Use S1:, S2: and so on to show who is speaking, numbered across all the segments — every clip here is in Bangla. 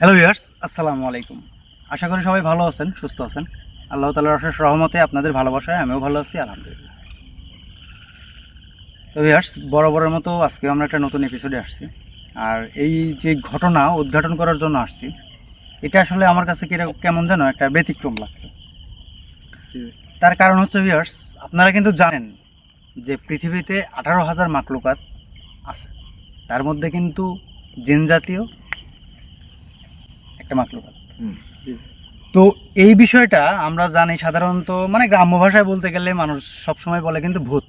S1: হ্যালো ভিউয়ার্স আসসালামু আলাইকুম। আশা করি সবাই ভালো আছেন, সুস্থ আছেন। আল্লাহ তালার অশেষ রহমতে আপনাদের ভালোবাসায় আমিও ভালো আছি, আলহামদুলিল্লাহ। তো ভিউয়ার্স বরাবরের মতো আজকে আমরা একটা নতুন এপিসোডে আসছি। আর এই যে ঘটনা উদ্ঘাটন করার জন্য আসছি, এটা আসলে আমার কাছে কেমন যেন একটা ব্যতিক্রম লাগছে। তার কারণ হচ্ছে ভিউয়ার্স আপনারা কিন্তু জানেন যে পৃথিবীতে আঠারো হাজার মাকলুকাত আছে। তার মধ্যে কিন্তু জিন জাতীয় একটা মাকলুকাত। তো এই বিষয়টা আমরা জানি সাধারণত মানে গ্রাম্য ভাষায় বলতে গেলে মানুষ সবসময় বলে কিন্তু ভূত।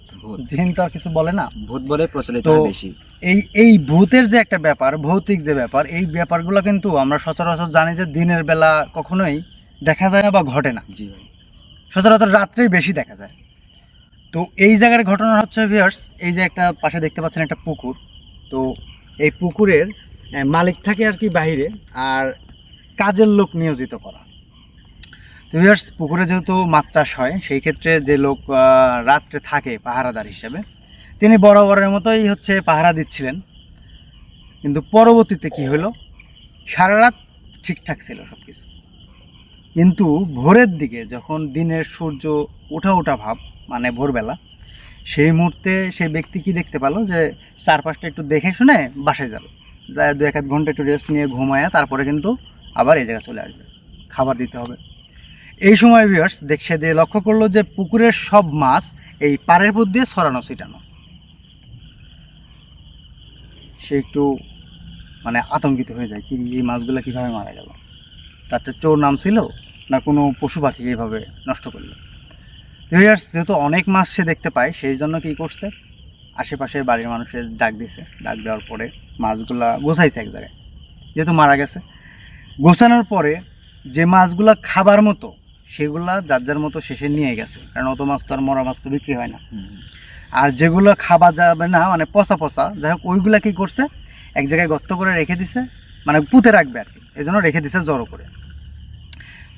S1: জিন তো আর কিছু বলে না।
S2: ভূত বলে প্রচলিত বেশি।
S1: এই এই ভূতের যে একটা ব্যাপার ভৌতিক যে ব্যাপার এই ব্যাপারগুলো কিন্তু আমরা সচরাচর জানি যে দিনের বেলা কখনোই দেখা যায় না বা ঘটে না।
S2: জি ভাই।
S1: সচরাচর রাত্রেই বেশি দেখা যায়। তো এই জায়গার ঘটনা হচ্ছে ভিয়ার্স এই যে একটা পাশে দেখতে পাচ্ছেন একটা পুকুর, তো এই পুকুরের মালিক থাকে আর কি বাইরে আর কাজের লোক নিয়োজিত করা। তো ভিয়ার্স পুকুরে যেহেতু মাছ চাষ হয়, সেই ক্ষেত্রে যে লোক রাত্রে থাকে পাহারাদার হিসেবে, তিনি বরাবরের মতোই হচ্ছে পাহারা দিচ্ছিলেন। কিন্তু পরবর্তীতে কি হলো? সারা রাত ঠিকঠাক ছিল সব কিছু কিন্তু ভোরের দিকে যখন দিনের সূর্য ওঠা ওঠা ভাব মানে ভোরবেলা, সেই মুহূর্তে সেই ব্যক্তি কি দেখতে পেল যে চারপাশটা একটু দেখে শুনে বাসায় যাবে। যায় দু এক আধ ঘণ্টা একটু রেস্ট নিয়ে ঘুমায় তারপরে কিন্তু আবার এই জায়গায় চলে আসবে। খাবার দিতে হবে। এই সময় ভিউয়ার্স দেখে দিয়ে লক্ষ্য করল যে পুকুরের সব মাছ এই পাড়ের উপর দিয়ে ছড়ানো, ছিটানো। সে একটু মানে আতঙ্কিত হয়ে যায়, কি এই মাছগুলো কীভাবে মারা গেল? তাতে চোর নাম ছিল না কোনো পশু পাখি এইভাবে নষ্ট করল। ভিউয়ার্স যেহেতু অনেক মাছ সে দেখতে পায় সেই জন্য কী করছে? আশেপাশে বাড়ির মানুষের ডাক দিছে। ডাক দেওয়ার পরে মাছগুলা গোছাইছে এক জায়গায়। যেহেতু মারা গেছে। গোছানোর পরে যে মাছগুলা খাবার মতো সেগুলা যার যার মতো শেষে নিয়ে গেছে। কারণ অত মাছ তো আর মরা মাছ তো বিক্রি হয় না। আর যেগুলো খাওয়া যাবে না মানে পচা পচা যাই হোক ওইগুলা কী করছে? এক জায়গায় গর্ত করে রেখে দিছে মানে পুঁতে রাখবে আর কি। এই জন্য রেখে দিছে জড়ো করে।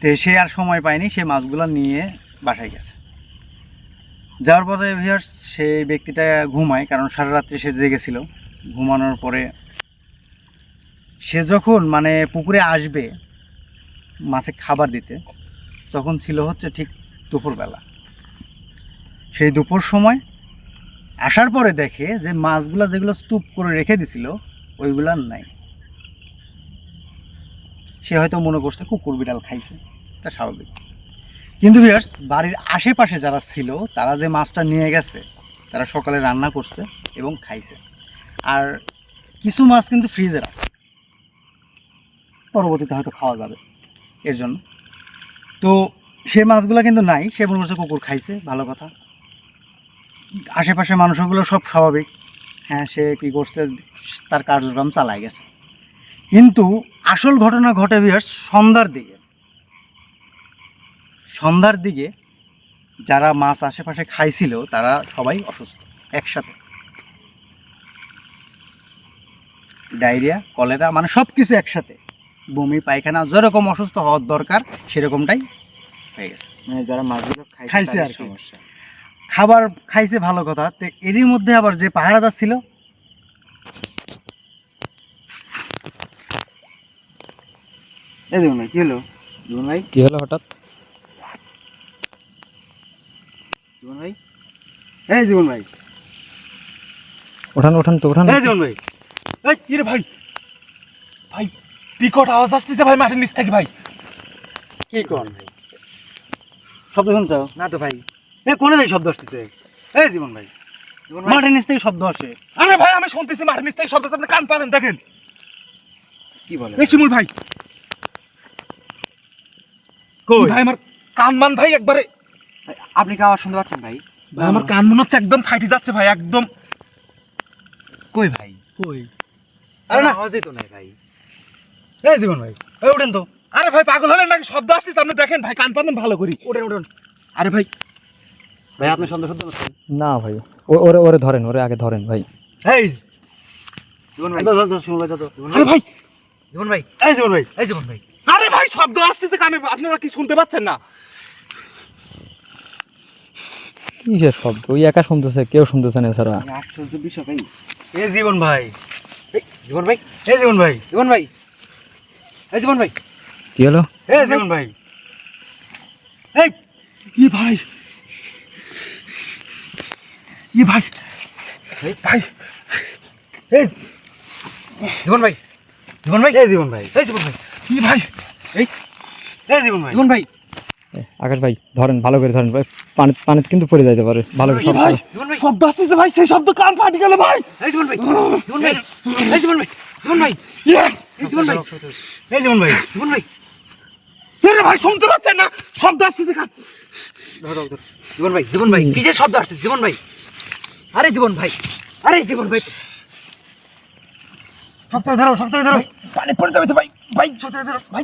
S1: তো সে আর সময় পায়নি, সে মাছগুলো নিয়ে বাসায় গেছে। যাওয়ার পরে ভিয়ার্স সেই ব্যক্তিটা ঘুমায়, কারণ সারা রাত্রি সে জেগেছিল ঘুমানোর পরে সে যখন মানে পুকুরে আসবে মাছে খাবার দিতে, তখন ছিল হচ্ছে ঠিক দুপুরবেলা। সেই দুপুর সময় আসার পরে দেখে যে মাছগুলো যেগুলো স্তূপ করে রেখে দিছিল, ওইগুলো নাই। সে হয়তো মনে করছে কুকুর বিড়াল খাইছে। এটা স্বাভাবিক। কিন্তু ভিউয়ার্স বাড়ির আশেপাশে যারা ছিল, তারা যে মাছটা নিয়ে গেছে, তারা সকালে রান্না করছে এবং খাইছে। আর কিছু মাছ কিন্তু ফ্রিজে রাখে পরবর্তীতে হয়তো খাওয়া যাবে এর জন্য। তো সে মাছগুলো কিন্তু নাই, সে মনে করছে কুকুর খাইছে, ভালো কথা। আশেপাশে মানুষগুলো সব স্বাভাবিক। হ্যাঁ সে কি করছে, তার কার্যক্রম চালায় গেছে। কিন্তু আসল ঘটনা ঘটে বিয়ার্স সন্ধ্যার দিকে। সন্ধ্যার দিকে যারা মাছ আশেপাশে খাইছিল তারা সবাই অসুস্থ একসাথে। ডায়রিয়া কলেরা মানে সব কিছু একসাথে। বমি পায়খানা যেরকম অসুস্থ হওয়ার দরকার সেরকমটাই হয়ে গেছে।
S2: মানে যারা মাছগুলো খাইছে
S1: আর
S2: সমস্যা।
S1: খাবার খাইছে ভালো কথা তো এরই মধ্যে আবার যে পাহারাদার ছিল এই দেখুন কি হলো?
S2: ভাই।
S3: কি হলো হঠাৎ?
S2: জীবন ভাই?
S1: এই জীবন ভাই।
S3: ওঠান ওঠান তো ওঠান।
S1: এই জীবন ভাই।
S4: এই কি রে ভাই? ভাই বিকট আওয়াজ আসতেছে ভাই মাটির নিচ থেকে ভাই।
S1: কি কর ভাই? শব্দ শুনছো?
S2: না তো ভাই।
S1: এ কোনে থেকে শব্দ আসতেছে? এই জীবন ভাই।
S2: জীবন
S1: মাঠের নিচ থেকে শব্দ আসে।
S4: আরে ভাই আমি শুনতেছি মাটির নিচ থেকে শব্দ আপনি কান পালেন দেখেন।
S2: কি বলে?
S4: এই শিমুল ভাই।
S1: কই?
S4: ভাই আমার কান মান ভাই একবারে
S2: আপনি কি আওয়াজ শুনতে পাচ্ছেন ভাই?
S4: আমার কান মনে হচ্ছে একদম ফাইটে যাচ্ছে ভাই একদম।
S2: কই ভাই?
S1: কই? আরে না।
S2: আওয়াজই তো নাই ভাই।
S1: এই জীবন ভাই এই ওঠেন তো।
S4: আরে ভাই পাগল হলেন নাকি? শব্দ আসতেছে আপনি দেখেন ভাই কান পালেন ভালো করি।
S1: ওঠেন ওঠেন
S4: আরে ভাই।
S1: ভাই আপনি শুদ্ধ করছেন
S3: না ভাই ওরে ওরে ধরেন ওরে আগে ধরেন ভাই।
S1: এই।
S2: জীবন ভাই।
S1: ধর, ধর, ধর, শুনুন ভাই।
S4: আরে ভাই।
S2: জীবন ভাই।
S1: এই জীবন ভাই।
S2: এই জীবন ভাই।
S4: আরে ভাই শব্দ আসতেছে কানে আপনারা কি শুনতে পাচ্ছেন না?
S3: কিসের শব্দ? ওই একা শুনতেছে কেউ শুনতেছে না এছাড়া।
S2: আশ্চর্য বিষয় ভাই
S1: এ জীবন ভাই।
S2: এই, জীবন ভাই?
S1: এ জীবন ভাই।
S2: জীবন ভাই? এই জীবন ভাই?
S3: কি হলো?
S1: এ জীবন ভাই।
S4: এই ই ভাই। ই ভাই।
S2: এই,
S4: ভাই।
S1: এই
S2: জীবন ভাই। জীবন ভাই?
S1: এ জীবন ভাই।
S2: এই জীবন ভাই।
S4: ই ভাই।
S2: এই।
S1: এ জীবন ভাই।
S2: জীবন ভাই।
S3: এ, আকাশ ভাই ধরেন ভালো করে ধরেন ভাই পানি পানিতে কিন্তু পড়ে যাইতে পারে ভালো করে
S4: ভাই
S2: ভাই
S4: শব্দ আসতেছে ভাই সেই শব্দ কান ফাটি গেল ভাই
S2: এই জীবন ভাই জীবন ভাই এই জীবন ভাই জীবন ভাই
S4: ইয়ে!
S2: এই জীবন ভাই
S1: এ জীবন ভাই
S2: জীবন ভাই
S4: আরে ভাই শুনতে পাচ্ছেন না শব্দ আসতেছে কান
S2: জীবন ভাই জীবন ভাই কিসের শব্দ আসছে জীবন ভাই আরে জীবন ভাই আরে জীবন ভাই
S1: সপ্তাহে ধরো সপ্তাহে ধরো
S2: পানি পড়ে যাবে তো ভাই ভাই
S1: সপ্তাহে ধরো
S2: ভাই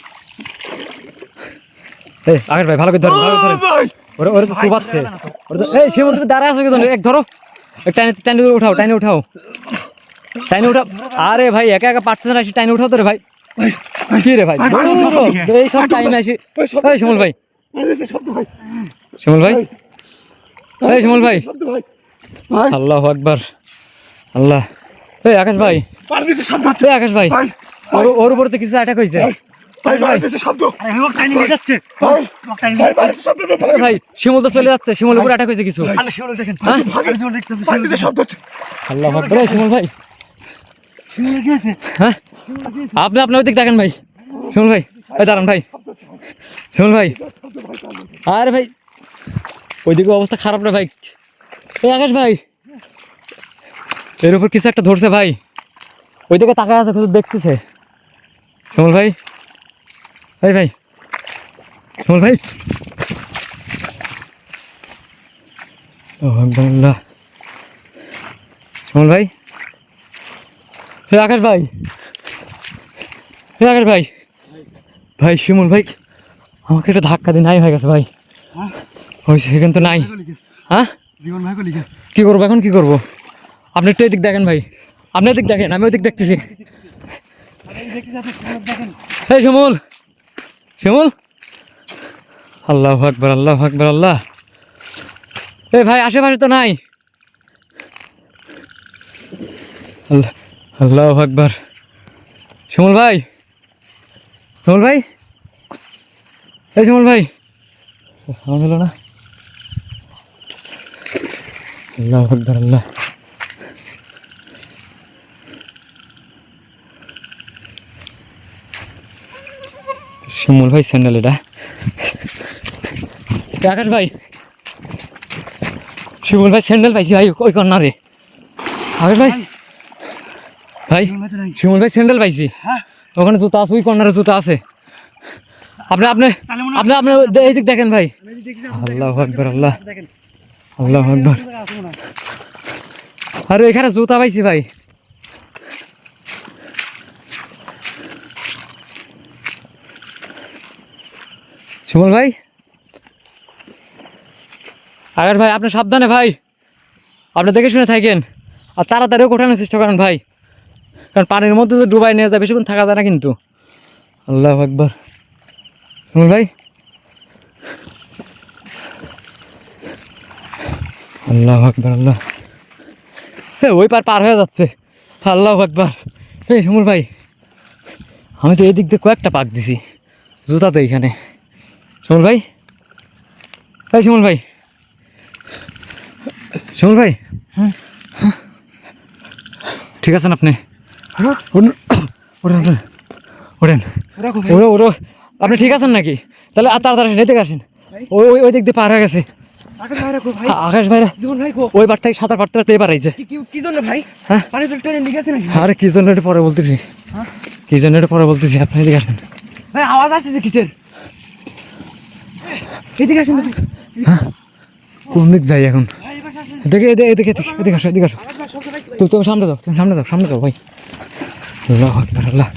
S2: এই ভাই
S3: ভালো করে ধরেন ভালো করে ধরেন। ওরে ওরে তো সুবাচ্ছে ওরে তো এই তুমি দাঁড়ায় আছো কেন? এক ধরো। এক টাইনে টাইনে উঠাও টাইনে উঠাও। টাইনে উঠাও। আরে ভাই একা একা পারতেছ না টাইনে উঠাও তো রে ভাই। কি রে ভাই। এই সব টাইমে আসি। এই শিমুল ভাই।
S4: শব্দ ভাই।
S3: এই শিমুল ভাই। আল্লাহ আকবার। আল্লাহ। এই আকাশ ভাই। আকাশ ভাই।
S4: ভাই
S3: ওর ওর উপরে তো কিছু অ্যাটাক হয়েছে
S4: ভাই না,
S3: শিমুল তো চলে যাচ্ছে শিমুল উপরে অ্যাটাক হয়েছে কিছু। আল্লাহ শিমুল ভাই। হ্যাঁ? আপনি আপনার ওদিক দেখেন ভাই। শিমুল ভাই দাঁড়ান ভাই। শিমুল ভাই। আরে ভাই ওইদিকে অবস্থা খারাপ রে ভাই। এই আকাশ ভাই এর উপর কিছু একটা ধরছে ভাই। ওইদিকে তাকায় আছে কিছু দেখতেছে। শিমুল ভাই এই ভাই শিমুল ভাই। আল্লাহ। ভাই। হে আকাশ ভাই। হে আকাশ ভাই। ভাই, শিমুল ভাই, আমাকে একটা ধাক্কা দিয়ে নাই হয়ে গেছে ভাই। ওই সেখানে তো নাই। হ্যাঁ?
S1: ভাই
S3: কি করব এখন কি করব? আপনি একটু এদিক দেখেন ভাই। আপনি এদিক দেখেন, আমি ওদিক দেখতেছি। এই শিমুল। শিমুল? আল্লাহ আকবর আল্লাহ আকবর, আল্লাহ। এ ভাই, আশেপাশে তো নাই। আল্লাহ আল্লাহ আকবর। শিমুল ভাই? শিমুল ভাই? এই শিমুল ভাই। সাউন্ড হলো না? আল্লাহ আকবর, আল্লাহ। শিমুল ভাই স্যান্ডেল এটা। আকাশ ভাই। শিমুল ভাই স্যান্ডেল পাইছি ভাই ওই কর্নারে আকাশ ভাই। ভাই, শিমুল ভাই স্যান্ডেল পাইছি। ওখানে জুতা আছে, ওই কর্নারে জুতা আছে। আপনি আপনি আপনি আপনি এই দিক দেখেন ভাই। আল্লাহ আকবর, আল্লাহ। আল্লাহ আকবর। আরে, এখানে জুতা পাইছি ভাই। সুমল ভাই? আগার ভাই আপনি সাবধানে ভাই। আপনি দেখে শুনে থাকেন। আর তাড়াতাড়িও কোঠানোর চেষ্টা করেন ভাই। কারণ পানির মধ্যে তো ডুবাই নিয়ে যায় বেশিক্ষণ থাকা যায় না কিন্তু। আল্লাহ একবার সুমল ভাই? আল্লাহ আকবর আল্লাহ। হ্যাঁ ওই পার পার হয়ে যাচ্ছে। আল্লাহ আকবর। এই শিমুল ভাই আমি তো এই দিক দিয়ে কয়েকটা পাক দিছি। জুতা তো এইখানে শিমুল ভাই? এই শিমুল ভাই। শিমুল ভাই? ঠিক আছেন আপনি? উঠেন। ওঠেন ওরো ওরো আপনি ঠিক আছেন নাকি? তাহলে আর তাড়াতাড়ি আসেন আসেন। ওই ওই ওই দিক দিয়ে পার হয়ে গেছে।
S2: আকাশ ভাই ভাই।
S3: ভাইরা
S2: ভাই
S3: ওই পার থেকে সাঁতার পারতে পারতে এবার আইছে।
S2: কি জন্য ভাই?
S3: হ্যাঁ? আরে কি জন্য এটা পরে বলতেছি? কি জন্য এটা পরে বলতেছি? আপনি এদিকে আসেন।
S2: ভাই আওয়াজ আসছে কিসের? এদিকে আসেন তো।
S3: কোন দিক যাই এখন? এদিকে এদিকে এদিকে আসো এদিকে আসো তুমি তুমি সামনে যাও তুমি সামনে যাও সামনে যাও ভাই। আল্লাহ আকবার আল্লাহ।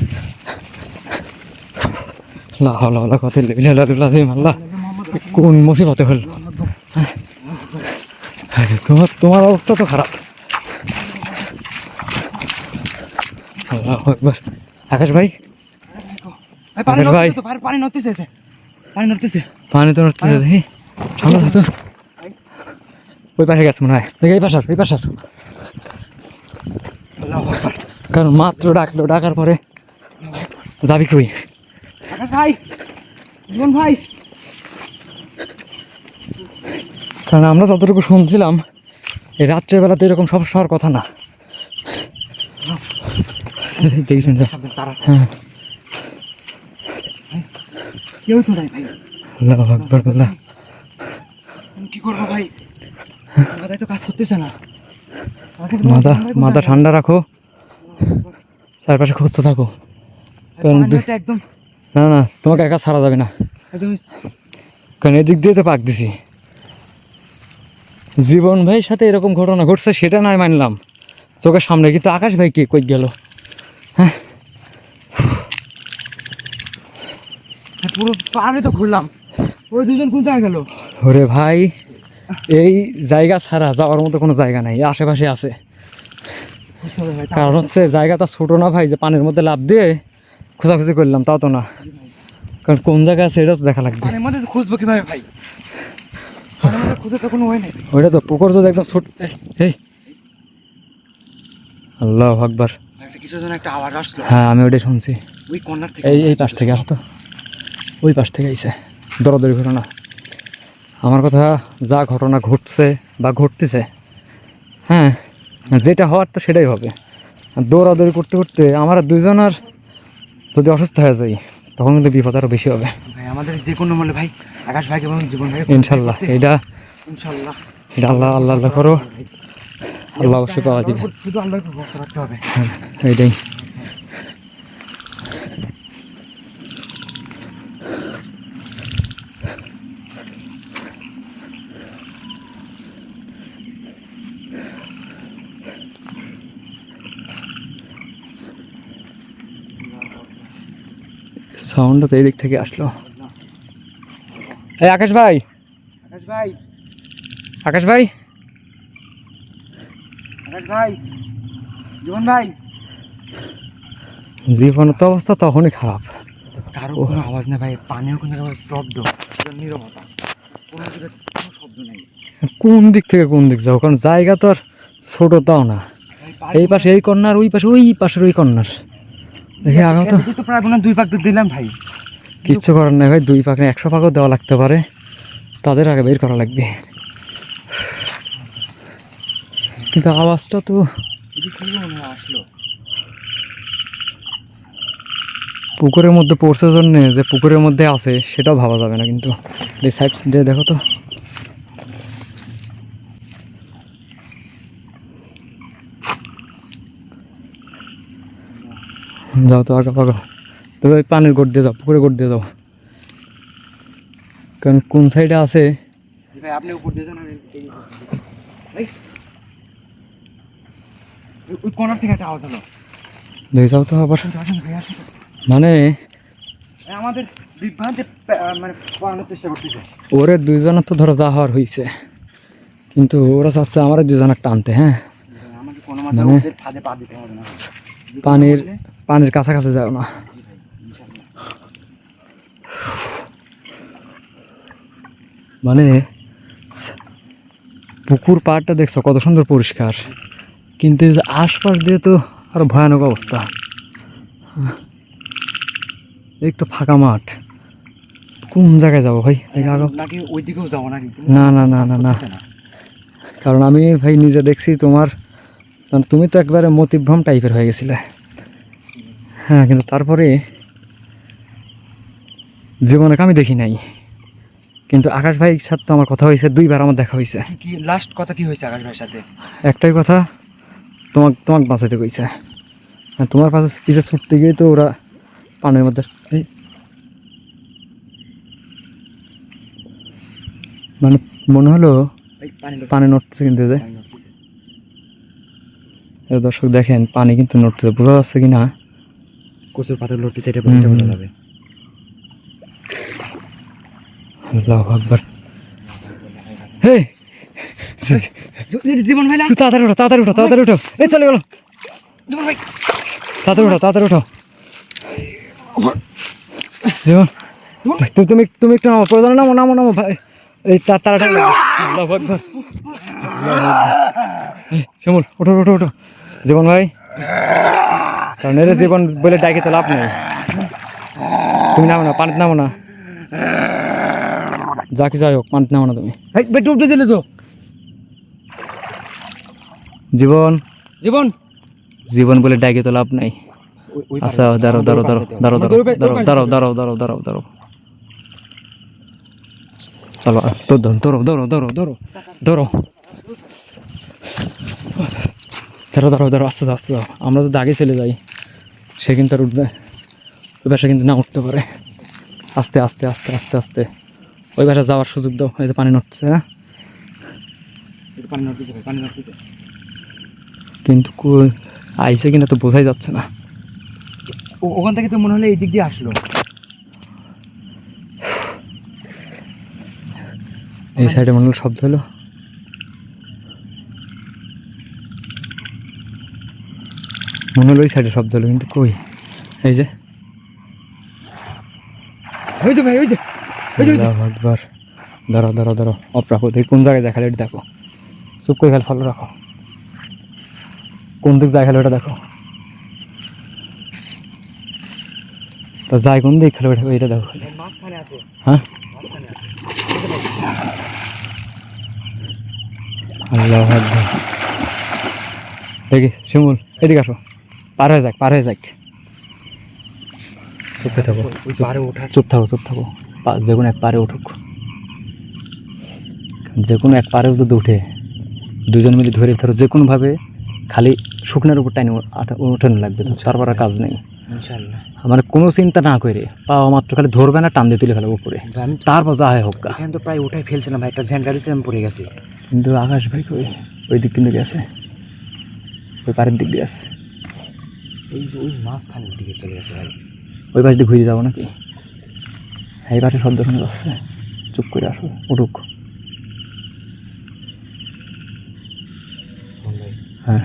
S3: লা হাওলা ওয়ালা কুওয়াতা ইল্লা বিল্লাহিল আলিয়্যিল আল্লাহ। কোন মুসিবতে হল? তোমার তোমার অবস্থা তো খারাপ। আল্লাহ আকবার। আকাশ ভাই? আকাশ ভাই।
S2: পানি নড়তেছে। পানি নড়তেছে।
S3: পানি তো নড়তেছে দেখি। সামনে তো। ওই পাশে গেছে মনে হয়। দেখি এই পাশার এই পাশার কারণ মাত্র ডাকলো ডাকার পরে যাবি কই?
S2: ভাই জীবন ভাই।
S3: কারণ আমরা যতটুকু শুনছিলাম এই রাত্রেবেলা তো এরকম সমস্যা হওয়ার কথা না। দেখি শুনছো।
S2: সামনে তার আছে।
S3: হ্যাঁ।
S2: কেউ তো নাই ভাই
S3: আল্লাহ আকবর আল্লাহ
S2: কি করব ভাই? মাথায় তো কাজ করতেছে না।
S3: মাথা মাথা ঠান্ডা রাখো। চারপাশে খুঁজতে থাকো।
S2: একদম
S3: না না তোমাকে একা ছাড়া যাবে না। কারণ এদিক দিয়ে তো পাক দিছি। জীবন ভাইয়ের সাথে এরকম ঘটনা ঘটছে সেটা নয় মানলাম। চোখের সামনে কিন্তু আকাশ ভাই কে কই গেল?
S2: পুরো পানি তো ঘুরলাম। ওই দুজন কোথায় গেল?
S3: ওরে ভাই এই জায়গা ছাড়া যাওয়ার মতো কোনো জায়গা নাই আশেপাশে আছে। কারণ হচ্ছে জায়গাটা ছোটো না ভাই যে পানির মধ্যে লাভ দিয়ে খোঁজাখুঁজি করলাম তাও তো না। কারণ কোন জায়গা আছে এটা তো দেখা লাগবে।
S2: খুঁজবো কীভাবে ভাই? খুঁজে তো কোনো নেই।
S3: ওইটা তো পুকুর যদি একদম ছোট এই আল্লাহ আকবার।
S2: কিছু যেন একটা আওয়াজ আসলো।
S3: হ্যাঁ আমি ওইটাই শুনছি।
S2: ওই কর্নার থেকে
S3: এই এই পাশ থেকে আসতো। ওই পাশ থেকে আইসে দরাদরি ঘটনা। আমার কথা যা ঘটনা ঘটছে বা ঘটতেছে হ্যাঁ যেটা হওয়ার তো সেটাই হবে। দৌড়াদৌড়ি করতে করতে আমার দুইজন আর যদি অসুস্থ হয়ে যাই তখন কিন্তু বিপদ আরও বেশি হবে।
S2: ভাই আমাদের যে কোনো মূল্যে ভাই আকাশ ভাইকে এবং জীবন ভাই
S3: ইনশাল্লাহ এটা
S2: ইনশাল্লাহ।
S3: এটা আল্লাহ আল্লাহ আল্লাহ করো। আল্লাহ অবশ্যই পাওয়া দিবে
S2: শুধু আল্লাহকে রাখতে হবে।
S3: এইটাই। সাউন্ডটা তো এই দিক থেকে আসলো। এই আকাশ ভাই।
S2: আকাশ ভাই।
S3: আকাশ ভাই।
S2: আকাশ ভাই। জীবন ভাই।
S3: তো অবস্থা তখনই খারাপ।
S2: কারও কোনো আওয়াজ নেই ভাই পানিও কোনো শুধু নীরবতা। কোনো শব্দ নেই।
S3: কোন দিক থেকে কোন দিক যাও কারণ জায়গা তো আর ছোট তাও না। এই পাশে এই কর্নার ওই পাশে ওই পাশের ওই কর্নার দেখি আগাও তো।
S2: তো প্রায় মনে দুই পাক তো দিলাম ভাই।
S3: কিচ্ছু করার নাই ভাই দুই পাখে একশো পাখও দেওয়া লাগতে পারে। তাদের আগে বের করা লাগবে। কিন্তু আওয়াজটা তো
S2: আসলো
S3: পুকুরের মধ্যে পড়ছে জন্যে যে পুকুরের মধ্যে আছে সেটাও ভাবা যাবে না কিন্তু। সাইড দিয়ে দেখো তো। যাও তো আগা পাগা তবে ওই পানির গোট দিয়ে যাও পুকুরে গোট দিয়ে যাও। কারণ কোন সাইডে আছে?
S2: আপনি উপর দিয়ে যান আমি এই- ভাই ওই- ওই থেকে একটা আওয়াজ হলো।
S3: দেখে যাও তো আবার।
S2: আসুন তো, আসুন ভাই আসুন। তো।
S3: মানে
S2: আমাদের বিভ্রান্তে মানে পড়ানোর চেষ্টা করতেছে।
S3: ওরে দুইজনের তো ধরো যা হওয়ার হয়েছে কিন্তু ওরা চাচ্ছে আমার দুজনের টানতে হ্যাঁ?
S2: আমাকে কোনো
S3: মানে-
S2: ফাঁদে পা দিতে হবে না।
S3: পানির পানির কাছাকাছি যাও না। মানে পুকুর পাড়টা দেখছ কত সুন্দর পরিষ্কার। কিন্তু আশপাশ দিয়ে তো আরও ভয়ানক অবস্থা। এই তো ফাঁকা মাঠ। কোন জায়গায় যাব ভাই? না না না না না। কারণ আমি ভাই নিজে দেখছি তোমার তুমি তো একবারে মতিভ্রম টাইপের হয়ে গেছিলে। হ্যাঁ কিন্তু তারপরে জীবনে আমি দেখি নাই। কিন্তু আকাশ ভাইয়ের সাথে তো আমার কথা হয়েছে দুইবার আমার দেখা হয়েছে।
S2: কি- লাস্ট কথা কি হয়েছে আকাশ ভাইয়ের সাথে?
S3: একটাই কথা তোমাকে তোমাকে বাঁচাইতে কইছে। তোমার পাশে পিছে ছুটতে গিয়ে তো ওরা পানের মধ্যে মানে মনে হলো
S2: পানি
S3: নড়তেছে। কিন্তু দর্শক দেখেন পানি কিন্তু নড়তেছে বোঝা যাচ্ছে কি না
S2: কচুর পাতা লড়তেছে এটা বোঝা
S3: হুম।
S2: যাবে।
S3: আল্লাহ আকবার। হে
S2: জীবন ভাই
S3: তাড়াতাড়ি উঠো তাড়াতাড়ি উঠো তাড়াতাড়ি উঠো। এই চলে গেল।
S2: জীবন ভাই।
S3: তাড়াতাড়ি উঠো তাড়াতাড়ি উঠো। জীবন তুমি তুমি তুমি একটু নামো প্রয়োজন নামো নামো নামো ভাই। এই তাড়াতাড়ি আল্লাহু আকবার। এই, শিমুল ওঠো ওঠো ওঠো। জীবন ভাই। কারণ এর জীবন বলে ডাকে তো লাভ নেই। তুমি নামো না পানিতে নামো না। যা কিছু যাই হোক পানিতে নামো না তুমি।
S2: ডুবতে দিলে তো।
S3: জীবন।
S2: জীবন।
S3: জীবন বলে ডাকে তো লাভ নাই। আচ্ছা দাঁড়াও দাঁড়াও দাঁড়াও দাঁড়াও দাঁড়াও দাঁড়াও দাঁড়াও দাঁড়াও দাঁড়াও দাঁড়াও। চলো তো ধরো ধরো ধরো ধরো ধরো। ধরো ধরো ধরো আস্তে যাও, আস্তে যাও। আমরা তো আগে চলে যাই সে কিন্তু আর উঠবে ওই বাসা কিন্তু না উঠতে পারে। আস্তে আস্তে আস্তে আস্তে আস্তে। ওই বাসা যাওয়ার সুযোগ দাও এই যে পানি নড়ছে হ্যাঁ?
S2: পানি নড়তেছে পানি নড়তেছে।
S3: কিন্তু আইসে কিনা তো বোঝাই যাচ্ছে না।
S2: ও- ওখান থেকে তো মনে হলো এই দিক দিয়ে আসলো।
S3: এই সাইডে মনে হলো শব্দ হলো। মনে হলো ওই সাইডে শব্দ হলো কিন্তু কই? এই যে।
S2: ওই যে ভাই ওই যে
S3: আকবার। দাঁড়াও দাঁড়াও দাঁড়াও। অফ রাখো দেখি কোন জায়গায় যায় খালি এটা দেখো। চুপ করে খালি ফলো রাখো। কোন দিক যায় খালি ওটা দেখো। তা যায় কোন দিক খালি ওটা ওইটা দেখো খালি। হ্যাঁ? আল্লাহ দেখি শিমুল এদিকে আসো। পার হয়ে যাক পার হয়ে যাক। চুপ থাকো। চুপ-
S2: পারে ওঠা
S3: চুপ থাকো চুপ থাকো। পা- যে কোনো এক পারে উঠুক। যে কোনো এক পারেও যদি উঠে দুজন মিলে ধরে ধরো যে কোনোভাবে খালি শুকনার উপর টাইনে উঠানো লাগবে তারপর আর কাজ নেই।
S2: ইনশাআল্লাহ
S3: মানে কোনো চিন্তা না করে পাওয়া মাত্র খালি ধরবে না টান দিয়ে তুলে ফেলবে উপরে।
S2: আমি
S3: তারপর যা হয় হোক।
S2: এখানে তো প্রায় উঠাই ফেলছিলাম ভাই একটা ঝ্যান্ডা দিয়েছে আমি পড়ে গেছি।
S3: কিন্তু আকাশ ভাই কই? ওই দিক কিন্তু গেছে। ওই পাড়ের দিক দিয়ে গেছে।
S2: ওই ওই মাঝখানের দিকে চলে গেছে ভাই।
S3: ওই পাশ দিয়ে ঘুরে যাব নাকি? এই পাশে শব্দ শোনা যাচ্ছে চুপ করে আসো উঠুক। হ্যাঁ।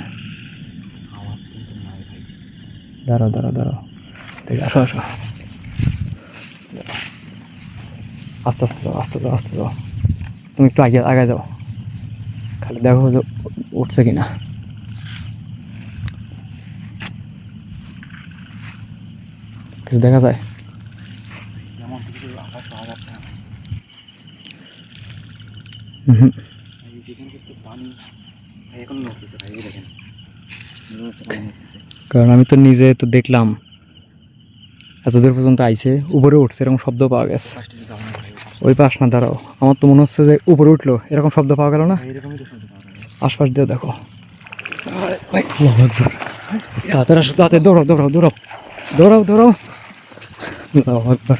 S3: দাঁড়াও দাঁড়াও দাঁড়াও। দেখে আসো আসো। আস্তে আস্তে যাও আস্তে যাও আস্তে যাও। তুমি একটু আগে আগে যাও। খালি দেখো যে উঠছে কিনা কিছু দেখা যায়
S2: এমন কিছু আকাশ পাওয়া যাচ্ছে না
S3: হুম
S2: ভাই যেখানে কিন্তু পানি ভাই এখন নড়তেছে ভাই এই দেখেন মনে হচ্ছে পানি নড়তেছে
S3: কারণ আমি তো নিজে তো দেখলাম এত দূর পর্যন্ত আইছে, উপরে উঠছে, এরকম শব্দ পাওয়া গেছে। ওই পাশ না, দাঁড়াও। আমার তো মনে হচ্ছে যে উপরে উঠল, এরকম শব্দ পাওয়া গেল না? আশপাশ দিয়ে দেখো। তাড়াতাড়ি দৌড়াও দৌড়াও দৌড়াও। দৌড়াও দৌড়াও। আল্লাহু আকবার।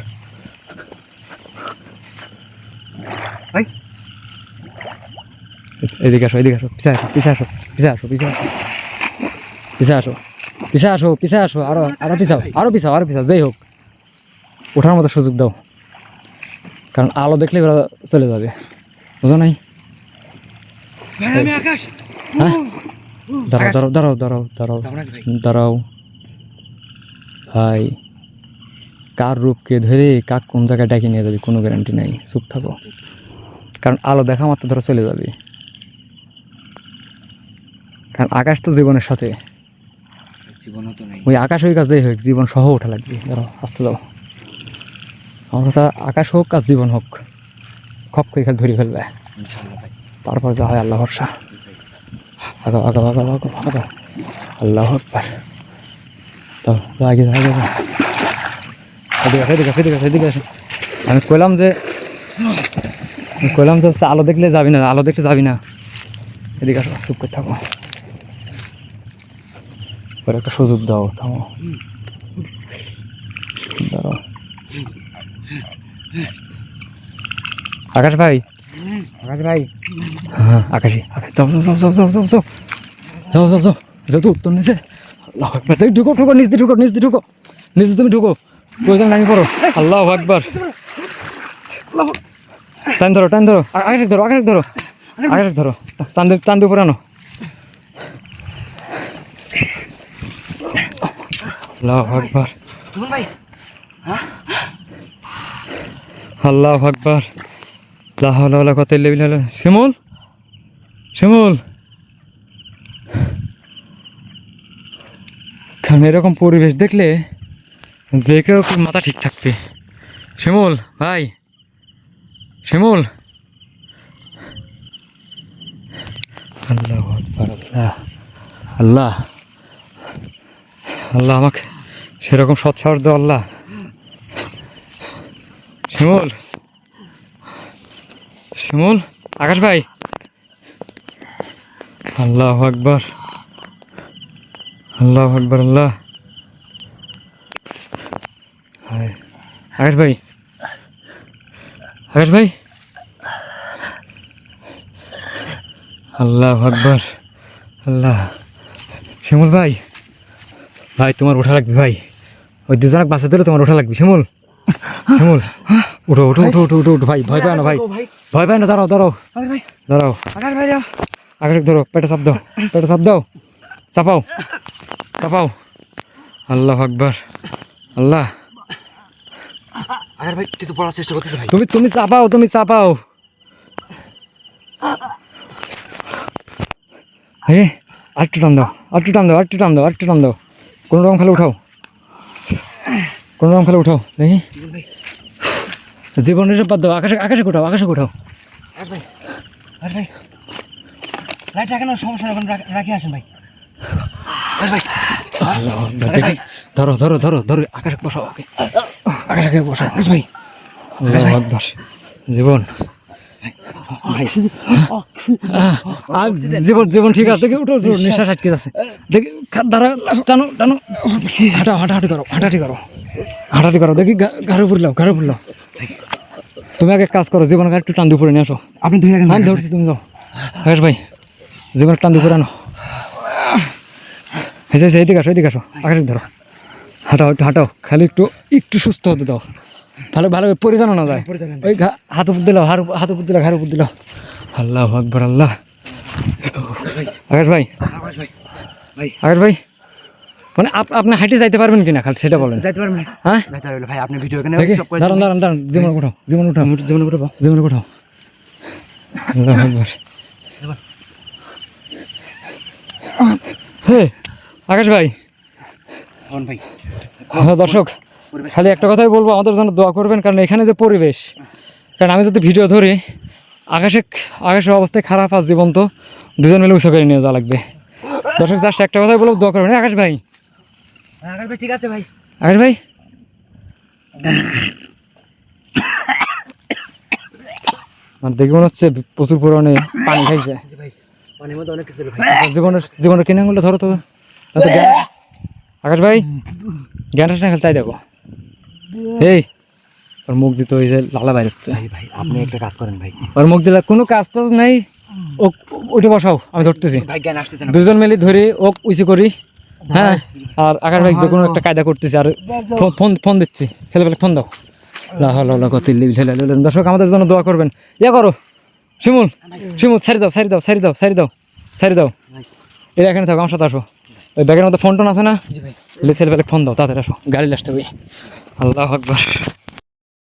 S3: এদিকে আসো এদিকে আসো পিছিয়ে আসো পিছিয়ে আসো পিছিয়ে আসো পিছিয়ে আসো পিছিয়ে আসো পিছিয়ে আসো পিছিয়ে আসো আরও আরও পিছাও আরও পিছাও আরও পিছাও যাই হোক। ওঠার মতো সুযোগ দাও। কারণ আলো দেখলে ওরা চলে যাবে। বুঝো নাই?
S2: আকাশ।
S3: হ্যাঁ? দাঁড়াও দাঁড়াও দাঁড়াও দাঁড়াও দাঁড়াও দাঁড়াও। ভাই। কার রূপকে ধরে কাক কোন জায়গায় ডাকি নিয়ে যাবি কোনো গ্যারান্টি নাই চুপ থাকো। কারণ আলো দেখা মাত্র ধরো চলে যাবে। কারণ আকাশ তো জীবনের সাথে। ওই আকাশ ওই কাজেই হোক জীবন সহ ওঠা লাগবে। ধরো আসতে যাও। আমার কথা আকাশ হোক আর জীবন হোক খপ করে খালি ধরে ফেলবে। তারপর যা হয় আল্লাহ ভরসা। আগাও আগাও আগাও আগাও আগাও আল্লাহ তো আগে যা আগে আমি কইলাম যে কইলাম যে আলো দেখলে যাবি না আলো দেখলে যাবি না। এদিকে আসো চুপ করে থাকো। পরে একটা সুযোগ দাও থামো। দাঁড়াও। আকাশ ভাই?
S2: আকাশ ভাই।
S3: হ্যাঁ আকাশি আকাশ যাও যাও যাও যাও যাও যাও যাও। যাও যাও যাও। যেহেতু উত্তর নিচে ঢুকো ঢুকো নিচ দিয়ে ঢুকো নিচ দিয়ে ঢুকো। নিচ তুমি ঢুকো। প্রয়োজন নামি পড়ো আল্লাহ আকবার। টান ধরো টান ধরো। আ- আকাশে ধরো আকাশে ধরো। আকাশে ধরো। টান টান দিয়ে উপরে আনো। আল্লাহ আকবার। আল্লাহ আকবার। লা হাওলা ওয়ালা কুওয়াতা ইল্লা বিল্লাহ। শিমুল? শিমুল? এরকম পরিবেশ দেখলে যে কেউ মাথা ঠিক থাকবে? শিমুল, ভাই। শিমুল। আল্লাহ আল্লাহ। আল্লাহ। আল্লাহ আমাকে সেরকম সৎ সাহস দাও, আল্লাহ। শিমুল। শিমুল, আকাশ ভাই। আল্লাহ আকবর। আল্লাহ আকবর, আল্লাহ। আকাশ ভাই। আকাশ ভাই। আল্লাহ আকবর। আল্লাহ। শিমুল ভাই। ভাই তোমার ওঠা লাগবে ভাই। ওই দুজনক বাঁচা দিলে তোমার ওঠা লাগবে শিমুল শিমুল উঠো উঠো উঠো উঠো উঠো উঠো ভাই ভয় পায় না ভাই। ভয় পায় না দাঁড়াও দাঁড়াও। দাঁড়াও।
S2: আকাশ
S3: ধরো পেটে চাপ দাও পেটে চাপ দাও। চাপাও। চাপাও। আল্লাহ আকবার। আল্লাহ।
S2: আকাশ ভাই কিছু পড়ার চেষ্টা করতেছে ভাই।
S3: তুমি তুমি চাপাও তুমি চাপাও। হে আরেকটু টান দাও আরেকটু টান দাও আরেকটু টান দাও আরেকটু টান দাও। কোনো রকম খালে উঠাও। কোনো রকম খালে উঠাও দেখি। জীবনের বাদ দাও আকাশে আকাশে উঠাও আকাশে
S2: আকাশ ভাই ভাই। লাইট রাখেন সমস্যা এখন রাখি আসেন ভাই।
S3: ধরো ধরো ধরো ধরো আকাশে বসাও ওকে। আকাশে বসাও
S2: আকাশ ভাই।
S3: জীবন। জীবন জীবন ঠিক আছে উঠো নিঃশ্বাস। আটকে আছে দেখি দাঁড়া টানো টানো। হাঁটা হাঁটাহাঁটি করো হাঁটাহাঁটি করো। হাঁটাহাঁটি করো। দেখি ঘাড়ে পুরলাও ঘাড়ে পুরলাও তুমি আগে কাজ করো জীবন একটু টান দুপুরে নিয়ে আসো।
S2: আপনি ধরে
S3: আমি ধরছি তুমি যাও। আকাশ ভাই জীবন টান দুপুরে আনো। হয়েছে এদিকে আসো এদিকে আসো। আকাশ ধরো। হাঁটাও একটু হাঁটাও। খালি একটু একটু সুস্থ হতে দাও। ভালো ভালো পরে জানো না যায় ওই হাত উপর দিলাও হাত উপর- হাত উপর দিলাও ঘাড় উপর দিলাও। আল্লাহ আকবর আল্লাহ। আকাশ ভাই।
S2: আকাশ ভাই।
S3: মানে আপ- আপনি হাঁটে যাইতে পারবেন কিনা খালি সেটা বলেন।
S2: যাইতে পারবেন।
S3: হ্যাঁ?
S2: ভাই আপনি ভিডিও এখানে
S3: দাঁড়ান দাঁড়ান দাঁড়ান। জীবন উঠাও জীবন উঠাও।
S2: জীবন করে
S3: জীবন উঠাও। আল্লাহ আকবর। হে আকাশ ভাই। দর্শক খালি একটা কথাই বলব আমাদের জন্য দোয়া করবেন কারণ এখানে যে পরিবেশ কারণ আমি যদি ভিডিও ধরি আকাশে আকাশের অবস্থায় খারাপ আর জীবন তো দুজন মিলে উৎসব করে নিয়ে যাওয়া লাগবে। দর্শক জাস্ট একটা কথাই বলব দোয়া করবেন। আকাশ ভাই।
S2: আকাশ ভাই ঠিক আছে ভাই।
S3: আকাশ ভাই। মানে দেখে মনে হচ্ছে প্রচুর পরিমাণে পানি খাইছে।
S2: জি ভাই পানির মধ্যে অনেক কিছু ভাই।
S3: জীবনের জীবনের কিনাগুলো ধরো তো। আকাশ ভাই জ্ঞানটা না খালি তাই দেখো। এই ওর মুখ দিতে ওই যে লালা বাইরে
S2: ভাই আপনি একটা কাজ করেন ভাই।
S3: ওর মুখ দিলে কোনো কাজ টাজ নাই। ও ওইটা বসাও আমি ধরতেছি। দুজন মিলে ধরে ও উইসি করি হ্যাঁ? আর আকাশ ভাই যে কোনো একটা কায়দা করতেছি আর ফোন ফোন দিচ্ছি। ছেলেবেলে ফোন দাও। দর্শক আমাদের জন্য দোয়া করবেন। ইয়া করো শিমুল শিমুল সারি দাও সারি দাও সারি দাও সারি দাও সারি দাও। এরা এখানে থাকো আমার সাথে আসো। ওই ব্যাগের মধ্যে ফোন টোন আছে না?
S2: জি ভাই।
S3: ছেলেবেলে ফোন দাও তাদের আসো। গাড়ি লাসতে ওই আল্লাহ আকবর।